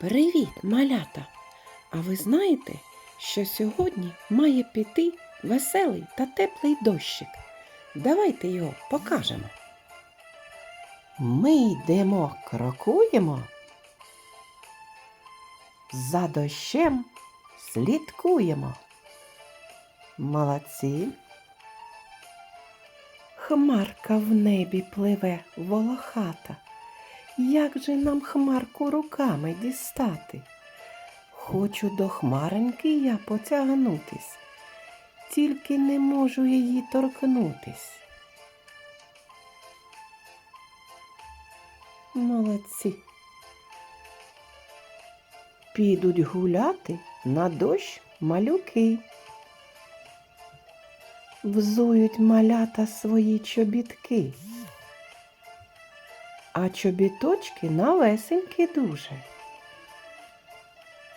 Привіт, малята! А ви знаєте, що сьогодні має піти веселий та теплий дощик? Давайте його покажемо. Ми йдемо, крокуємо. За дощем слідкуємо. Молодці. Хмарка в небі пливе волохата. Як же нам хмарку руками дістати? Хочу до хмареньки я потягнутись, тільки не можу її торкнутись. Молодці. Підуть гуляти на дощ малюки. Взують малята свої чобітки а чобіточки навесенькі дуже.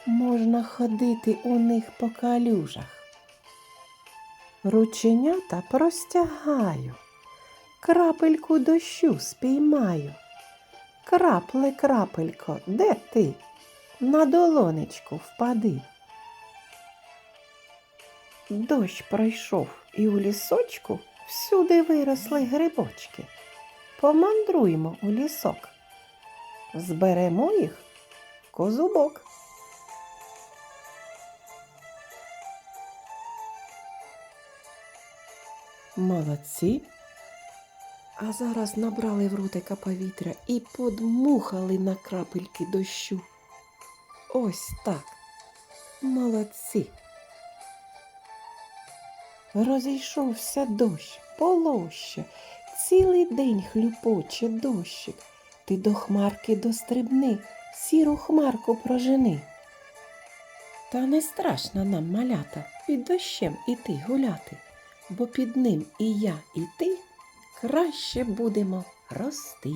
Можна ходити у них по калюжах. Рученята простягаю, крапельку дощу спіймаю. Крапле, крапелько, де ти? На долонечку впади. Дощ пройшов і у лісочку всюди виросли грибочки. Помандруємо у лісок. Зберемо їх козубок. Молодці. А зараз набрали в ротика повітря і подмухали на крапельки дощу. Ось так. Молодці. Розійшовся дощ, полоще, цілий день хлюпоче дощик. Ти до хмарки дострибни, сіру хмарку прожени. Та не страшно нам, малята, під дощем іти гуляти, бо під ним і я, і ти краще будемо рости.